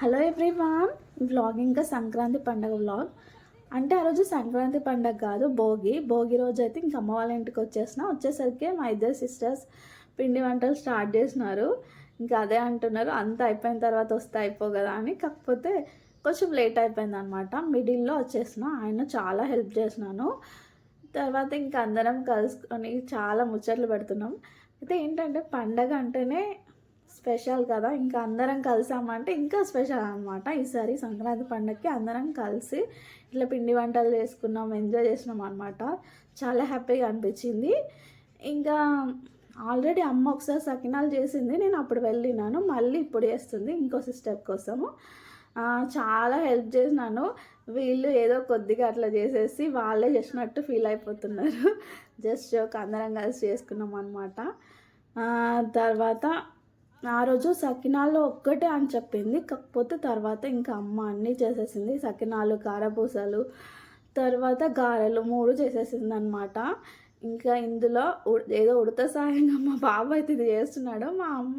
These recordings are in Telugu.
హలో ఎవ్రీవాన్ వ్లాగ్ ఇంకా సంక్రాంతి పండగ వ్లాగ్. అంటే ఆ రోజు సంక్రాంతి పండగ కాదు భోగి. భోగి రోజు అయితే ఇంక అమ్మ వాళ్ళ ఇంటికి వచ్చేసిన. వచ్చేసరికి మా ఇద్దరు సిస్టర్స్ పిండి వంటలు స్టార్ట్ చేసినారు. ఇంకా అదే అంటున్నారు అంత అయిపోయిన తర్వాత వస్తే అయిపో కదా అని. కాకపోతే కొంచెం లేట్ అయిపోయింది అనమాట మిడిల్లో వచ్చేసిన. ఆయన చాలా హెల్ప్ చేసినాను. తర్వాత ఇంకా అందరం కలుసుకొని చాలా ముచ్చట్లు పెడుతున్నాం. అయితే ఏంటంటే పండగ అంటేనే స్పెషల్ కదా. ఇంకా అందరం కలిసామంటే ఇంకా స్పెషల్ అనమాట ఈసారి సంక్రాంతి పండగకి అందరం కలిసి ఇట్లా పిండి వంటలు చేసుకున్నాం ఎంజాయ్ చేసినాం అనమాట చాలా హ్యాపీగా అనిపించింది. ఇంకా ఆల్రెడీ అమ్మ ఒకసారి సకినాలు చేసింది నేను అప్పుడు వెళ్ళినాను. మళ్ళీ ఇప్పుడు చేస్తుంది ఇంకో సిస్టర్ కోసము. చాలా హెల్ప్ చేసినాను. వీళ్ళు ఏదో కొద్దిగా అట్లా చేసేసి వాళ్ళే చేసినట్టు ఫీల్ అయిపోతున్నారు. జస్ట్ జోక్ అందరం కలిసి చేసుకున్నాం అనమాట తర్వాత ఆ రోజు సకినాలు ఒక్కటే అని చెప్పింది. కాకపోతే తర్వాత ఇంకా అమ్మ అన్నీ చేసేసింది. సకినాలు కారపూసలు తర్వాత గారెలు మూడు చేసేసింది అనమాట ఇంకా ఇందులో ఏదో ఉడత సాయంగా మా బాబు అయితే ఇది చేస్తున్నాడు. మా అమ్మ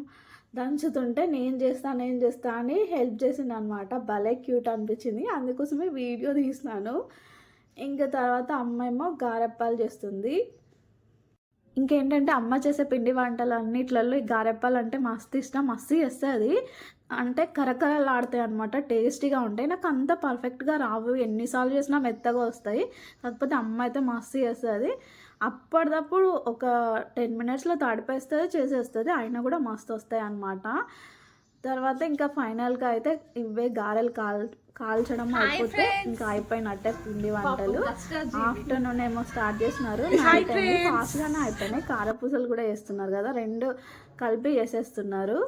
దంచుతుంటే నేను చేస్తా నేను చేస్తా అని హెల్ప్ చేసింది అనమాట భలే క్యూట్ అనిపించింది. అందుకోసమే వీడియో తీసినాను. ఇంకా తర్వాత అమ్మ ఏమో గారెప్పాలు చేస్తుంది. ఇంకేంటంటే అమ్మ చేసే పిండి వంటలు అన్నిట్లలో ఈ గారెప్పలు అంటే మస్తు ఇష్టం మస్తు చేస్తుంది అంటే కరకరలాడతాయి అనమాట టేస్టీగా ఉంటాయి. నాకు అంత పర్ఫెక్ట్గా రావు ఎన్నిసార్లు చేసినా మెత్తగా వస్తాయి. కాకపోతే అమ్మ అయితే మస్తు చేస్తుంది అప్పటిదప్పుడు ఒక టెన్ మినిట్స్లో తడిపేస్తుంది చేసేస్తుంది అయినా కూడా మస్తు వస్తాయి అన్నమాట. తర్వాత ఇంకా ఫైనల్గా అయితే ఇవే గారెలు కాల్ కాల్చడం అయిపోతే ఇంకా అయిపోయినట్టే పిండి వంటలు. ఆఫ్టర్నూన్ ఏమో స్టార్ట్ చేస్తున్నారు. నైట్ ఫాస్ట్గానే అయిపోయినాయి. కారపూసలు కూడా వేస్తున్నారు కదా రెండు కలిపి వేసేస్తున్నారు.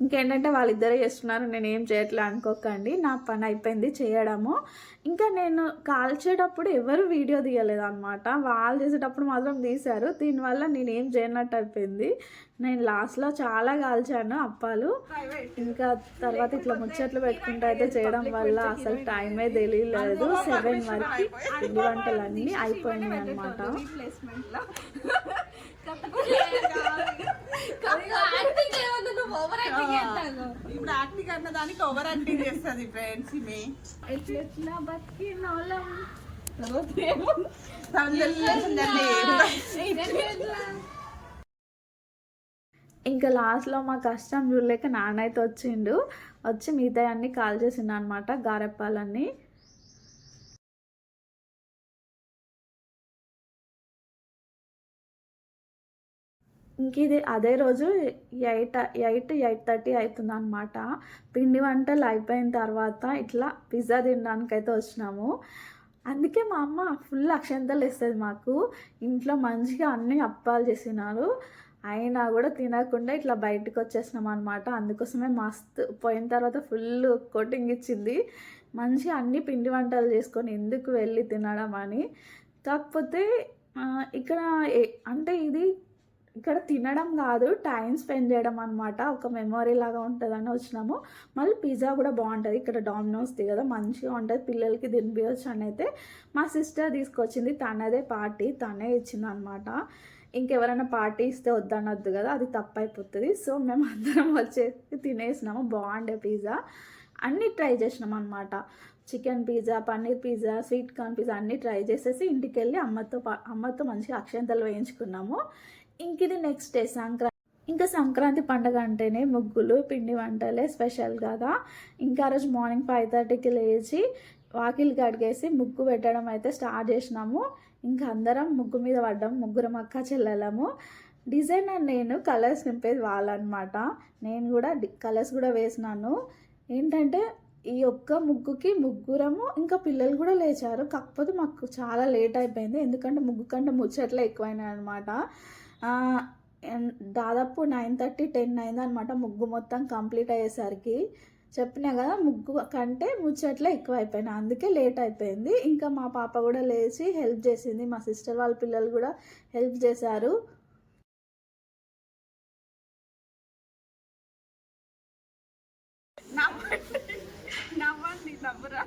ఇంకేంటంటే వాళ్ళిద్దరే చేస్తున్నారు నేను ఏం చేయట్లే అనుకోకండి. నా పని అయిపోయింది చేయడము. ఇంకా నేను కాల్చేటప్పుడు ఎవరు వీడియో తీయలేదు అనమాట వాళ్ళు చేసేటప్పుడు మాత్రం తీశారు. దీనివల్ల నేను ఏం చేయనట్టు అయిపోయింది. నేను లాస్ట్లో చాలా కాల్చాను అప్పాలు. ఇంకా తర్వాత ఇట్లా ముచ్చట్లు పెట్టుకుంటూ అయితే చేయడం వల్ల అసలు టైమే తెలియలేదు. సెవెన్ వరకు పిండి వంటలు అన్నీ అయిపోయినాయి అనమాట ఇప్పుడు యాక్టింగ్ అన్న దానికి ఓవర్ యాక్టింగ్ చేస్తుంది ఫ్రెండ్స్ ఇంకా లాస్ట్లో మా కష్టం చూడలేక నాన్న అయితే వచ్చిండు. వచ్చి మిగతా అన్ని కాల్ చేసిండు అనమాట గారెప్పాలన్నీ. ఇంక ఇది అదే రోజు ఎయిట్ ఎయిట్ ఎయిట్ థర్టీ అవుతుంది అనమాట పిండి వంటలు అయిపోయిన తర్వాత ఇట్లా పిజ్జా తినడానికైతే వచ్చినాము. అందుకే మా అమ్మ ఫుల్ అక్షంతలు ఇస్తుంది మాకు. ఇంట్లో మంచిగా అన్ని అప్పాలు చేసినారు. అయినా కూడా తినకుండా ఇట్లా బయటకు వచ్చేసినాం అనమాట అందుకోసమే మస్తు పోయిన తర్వాత ఫుల్ కోటింగ్ ఇచ్చింది. మంచిగా అన్ని పిండి వంటలు చేసుకొని ఎందుకు వెళ్ళి తినడం అని. కాకపోతే ఇక్కడ ఏ- అంటే ఇది ఇక్కడ తినడం కాదు టైం స్పెండ్ చేయడం అనమాట ఒక మెమొరీ లాగా ఉంటుందని వచ్చినాము. మళ్ళీ పిజ్జా కూడా బాగుంటుంది. ఇక్కడ డామినోస్ది కదా మంచిగా ఉంటుంది. పిల్లలకి తినిపించచ్చు అని అయితే మా సిస్టర్ తీసుకొచ్చింది. తనదే పార్టీ తనే ఇచ్చింది అనమాట ఇంకెవరైనా పార్టీ ఇస్తే వద్దనొద్దు కదా అది తప్పు అయిపోతుంది సో మేము అందరం వచ్చేసి తినేసినాము. బాగుండే పిజ్జా అన్నీ ట్రై చేసినాం అనమాట chicken pizza paneer pizza sweet corn pizza అన్నీ ట్రై చేసేసి ఇంటికి వెళ్ళి అమ్మతో పా- అమ్మతో మంచిగా అక్షంతలు వేయించుకున్నాము. ఇంక ఇది నెక్స్ట్ డే సంక్రాంతి. ఇంకా సంక్రాంతి పండగ అంటేనే ముగ్గులు పిండి వంటలే స్పెషల్ కదా. ఇంకా ఆ రోజు మార్నింగ్ ఫైవ్ థర్టీకి లేచి వాకిలి కడిగేసి ముగ్గు పెట్టడం అయితే స్టార్ట్ చేసినాము. ఇంకా అందరం ముగ్గు మీద పడ్డాం ముగ్గురం అక్క చెల్లెలము. డిజైనర్ నేను కలర్స్ నింపేది వాళ్ళనమాట నేను కూడా కలర్స్ కూడా వేసినాను. ఏంటంటే ఈ ఒక్క ముగ్గుకి ముగ్గురము ఇంకా పిల్లలు కూడా లేచారు. కాకపోతే మాకు చాలా లేట్ అయిపోయింది. ఎందుకంటే ముగ్గు కంటే ముచ్చట్లే ఎక్కువైనాయి అనమాట దాదాపు నైన్ థర్టీ టెన్ అయింది అనమాట ముగ్గు మొత్తం కంప్లీట్ అయ్యేసరికి. చెప్పినా కదా ముగ్గు కంటే ముచ్చట్లే ఎక్కువ అయిపోయినాయి అందుకే లేట్ అయిపోయింది. ఇంకా మా పాప కూడా లేచి హెల్ప్ చేసింది మా సిస్టర్ వాళ్ళ పిల్లలు కూడా హెల్ప్ చేశారు. నవ్వండి నవ్వురా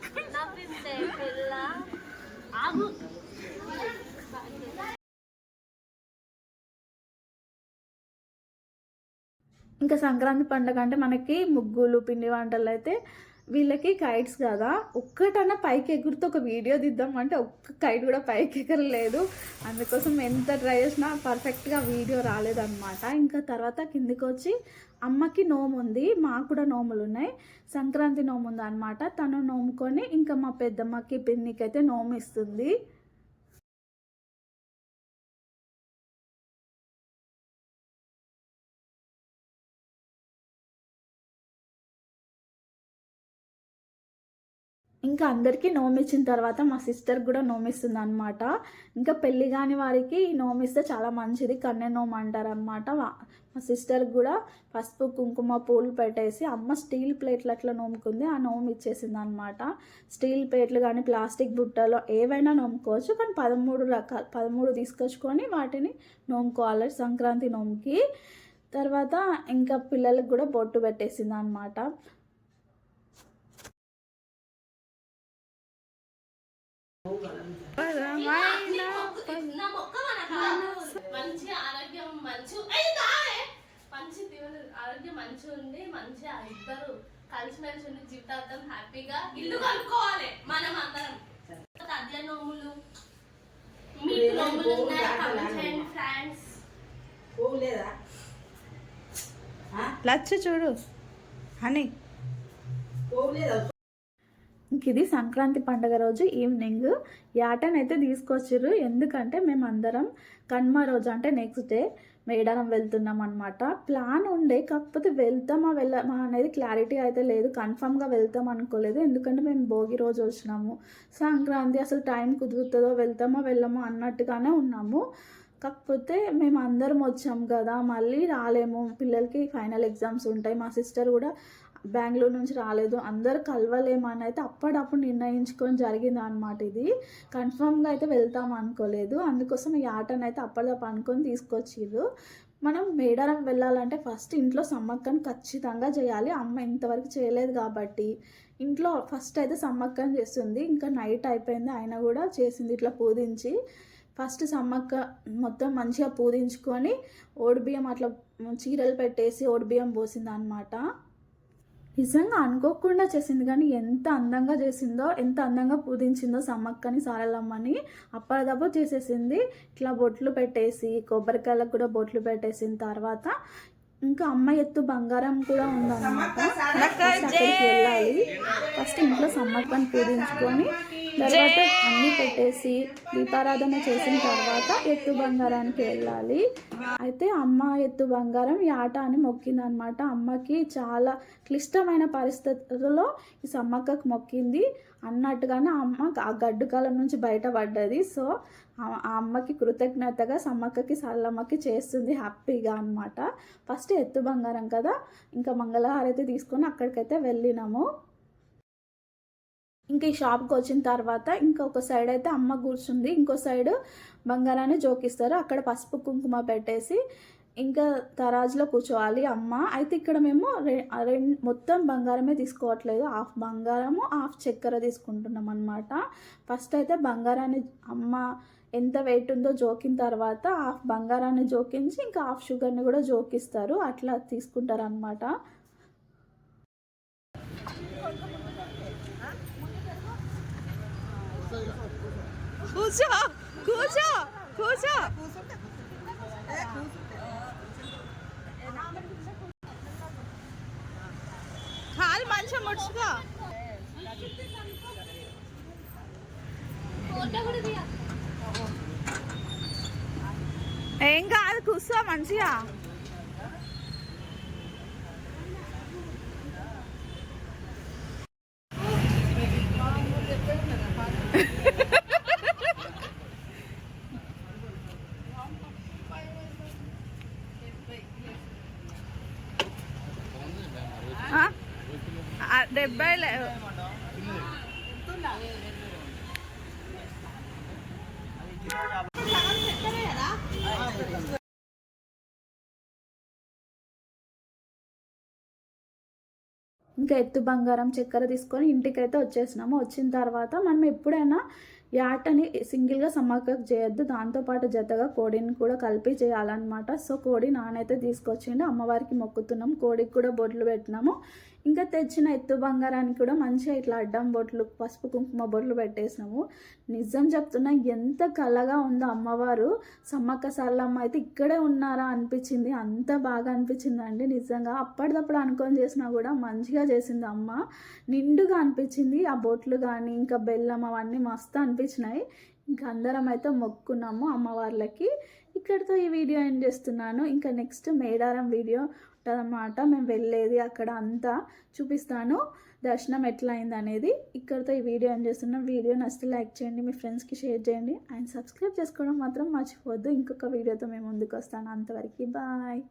ఇంకా సంక్రాంతి పండుగ అంటే మనకి ముగ్గులు పిండి వంటలు అయితే వీళ్ళకి కైట్స్ కదా. ఒక్కటన్నా పైకి ఎగురుతూ ఒక వీడియో దిద్దాం అంటే ఒక్క కైట్ కూడా పైకి ఎగరలేదు. అందుకోసం ఎంత ట్రై చేసినా పర్ఫెక్ట్గా వీడియో రాలేదన్నమాట. ఇంకా తర్వాత కిందికి వచ్చి అమ్మకి నోము ఉంది మాకు కూడా నోములు ఉన్నాయి. సంక్రాంతి నోము ఉంది అనమాట తను నోముకొని ఇంకా మా పెద్దమ్మకి పిన్నికి అయితే నోము ఇస్తుంది. ఇంకా అందరికీ నోమిచ్చిన తర్వాత మా సిస్టర్ కూడా నోమిస్తుంది అనమాట ఇంకా పెళ్ళి కాని వారికి నోమిస్తే చాలా మంచిది కన్నె నోమ అంటారు అనమాట మా సిస్టర్ కూడా పసుపు కుంకుమ పూలు పెట్టేసి అమ్మ స్టీల్ ప్లేట్లు అట్లా నోముకుంది ఆ నోము ఇచ్చేసింది అనమాట స్టీల్ ప్లేట్లు కానీ ప్లాస్టిక్ బుట్టలో ఏవైనా నోముకోవచ్చు కానీ పదమూడు రకాల పదమూడు తీసుకొచ్చుకొని వాటిని నోముకోవాలి సంక్రాంతి నోముకి. తర్వాత ఇంకా పిల్లలకు కూడా బొట్టు పెట్టేసింది అనమాట మంచి ఆరోగ్యం మంచి మంచి ఆరోగ్యం మంచి ఉంది మంచిగా ఇద్దరు కలిసిమెలిసి ఉండి జీవితాంతం హ్యాపీగా ఇల్లు కలుపుకోవాలి మనం అందరం నోములు మీకు నోములు ఉన్నాయా లచ్చ చూడు హనీ. ఇంక ఇది సంక్రాంతి పండుగ రోజు ఈవినింగ్ యాటన్ అయితే తీసుకొచ్చారు ఎందుకంటే మేము అందరం కన్మ రోజు అంటే నెక్స్ట్ డే మేడారం వెళ్తున్నాం అనమాట ప్లాన్ ఉండే కాకపోతే వెళ్తామా వెళ్ళమా అనేది క్లారిటీ అయితే లేదు. కన్ఫామ్గా వెళ్తాం అనుకోలేదు. ఎందుకంటే మేము భోగి రోజు వచ్చినాము. సంక్రాంతి అసలు టైం కుదురుతుందో వెళ్తామా వెళ్ళమా అన్నట్టుగానే ఉన్నాము. కాకపోతే మేము అందరం వచ్చాం కదా మళ్ళీ రాలేము. పిల్లలకి ఫైనల్ ఎగ్జామ్స్ ఉంటాయి. మా సిస్టర్ కూడా బెంగళూరు నుంచి రాలేదు. అందరు కలవలేమని అయితే అప్పుడప్పుడు నిర్ణయించుకొని జరిగింది అనమాట ఇది. కన్ఫామ్గా అయితే వెళ్తాం అనుకోలేదు. అందుకోసం ఈ ఆటను అయితే అప్పటిదప్పుడు అనుకొని తీసుకొచ్చిర్రు. మనం మేడారం వెళ్ళాలంటే ఫస్ట్ ఇంట్లో సమ్మక్కని ఖచ్చితంగా చేయాలి. అమ్మ ఇంతవరకు చేయలేదు కాబట్టి ఇంట్లో ఫస్ట్ అయితే సమ్మక్కను చేస్తుంది. ఇంకా నైట్ అయిపోయింది అయినా కూడా చేసింది ఇట్లా పూజించి ఫస్ట్ సమ్మక్క మొత్తం మంచిగా పూజించుకొని ఓడిబియ్యం అట్లా చీరలు పెట్టేసి ఓడిబియ్యం పోసింది అనమాట నిజంగా అనుకోకుండా చేసింది కానీ ఎంత అందంగా చేసిందో ఎంత అందంగా పూజించిందో సమ్మక్కని సారలమ్మని అప్పటిదప్పుడు చేసేసింది. ఇట్లా బొట్లు పెట్టేసి కొబ్బరికాయలకు కూడా బొట్లు పెట్టేసిన తర్వాత ఇంకా అమ్మ ఎత్తు బంగారం కూడా ఉందన్నమాట. వెళ్ళాలి. ఫస్ట్ ఇంట్లో సమ్మక్కని పూజించుకొని తర్వాత అన్నీ పెట్టేసి దీపారాధన చేసిన తర్వాత ఎత్తు బంగారానికి వెళ్ళాలి. అయితే అమ్మ ఎత్తు బంగారం ఈ ఆట అని మొక్కింది అనమాట అమ్మకి చాలా క్లిష్టమైన పరిస్థితుల్లో ఈ సమ్మక్కకు మొక్కింది. అన్నట్టుగానే ఆ అమ్మ ఆ గడ్డు కాలం నుంచి బయటపడ్డది సో ఆ- ఆ అమ్మకి కృతజ్ఞతగా సమ్మక్కకి సల్లమ్మకి చేస్తుంది హ్యాపీగా అనమాట ఫస్ట్ ఎత్తు బంగారం కదా. ఇంకా మంగళహారతి తీసుకొని అక్కడికైతే వెళ్ళినాము. ఇంకా ఈ షాప్కి వచ్చిన తర్వాత ఇంకొక సైడ్ అయితే అమ్మ కూర్చుంది. ఇంకో సైడ్ బంగారాన్ని జోకిస్తారు. అక్కడ పసుపు కుంకుమ పెట్టేసి ఇంకా తరాజులో కూర్చోవాలి అమ్మ. అయితే ఇక్కడ మేము రె రెండు మొత్తం బంగారమే తీసుకోవట్లేదు. హాఫ్ బంగారము హాఫ్ చక్కెర తీసుకుంటున్నాం అనమాట ఫస్ట్ అయితే బంగారాన్ని అమ్మ ఎంత వెయిట్ ఉందో జోకిన తర్వాత హాఫ్ బంగారాన్ని జోకించి ఇంకా హాఫ్ షుగర్ని కూడా జోకిస్తారు. అట్లా తీసుకుంటారు అనమాట కూర్చో కూర్చో కూర్చో కాలు మంచిగా ముడుచుకో ఫోటో కూడా తీయ ఏం కాదు కూర్చో మంచిగా డెబ్బై ఇంకా ఎత్తు బంగారం చక్కెర తీసుకొని ఇంటికైతే వచ్చేసినాము. వచ్చిన తర్వాత మనం ఎప్పుడైనా యాటని సింగిల్గా సమ్మక్క చేయొద్దు. దాంతోపాటు జతగా కోడిని కూడా కలిపి చేయాలన్నమాట. సో కోడి నానైతే తీసుకొచ్చిండు. అమ్మవారికి మొక్కుతున్నాం. కోడికి కూడా బొడ్లు పెట్టినాము. ఇంకా తెచ్చిన ఎత్తు బంగారానికి కూడా మంచిగా ఇట్లా అడ్డం బొట్లు పసుపు కుంకుమ బొట్లు పెట్టేసినాము. నిజం చెప్తున్నా ఎంత కలగా ఉందో అమ్మవారు. సమ్మక్క సార్లమ్మ అయితే ఇక్కడే ఉన్నారా అనిపించింది. అంత బాగా అనిపించిందండి నిజంగా. అప్పటిదప్పుడు అనుకొని చేసినా కూడా మంచిగా చేసింది అమ్మ. నిండుగా అనిపించింది ఆ బొట్లు కానీ ఇంకా బెల్లం అవన్నీ మస్తు అనిపించినాయి. ఇంకా అందరం అయితే మొక్కున్నాము అమ్మవార్లకి. ఇక్కడితో ఈ వీడియో ఎండ్ చేస్తున్నాను. ఇంకా నెక్స్ట్ మేడారం వీడియో ఉంటుందన్నమాట మేము వెళ్ళేది అక్కడ అంతా చూపిస్తాను. దర్శనం ఎట్లా అయింది అనేది ఇక్కడితో ఈ వీడియో ఎండ్ చేస్తున్నాం. వీడియో నచ్చితే లైక్ చేయండి మీ ఫ్రెండ్స్కి షేర్ చేయండి. అండ్ సబ్స్క్రైబ్ చేసుకోవడం మాత్రం మర్చిపోవద్దు. ఇంకొక వీడియోతో మేము ముందుకు వస్తాను అంతవరకు బాయ్.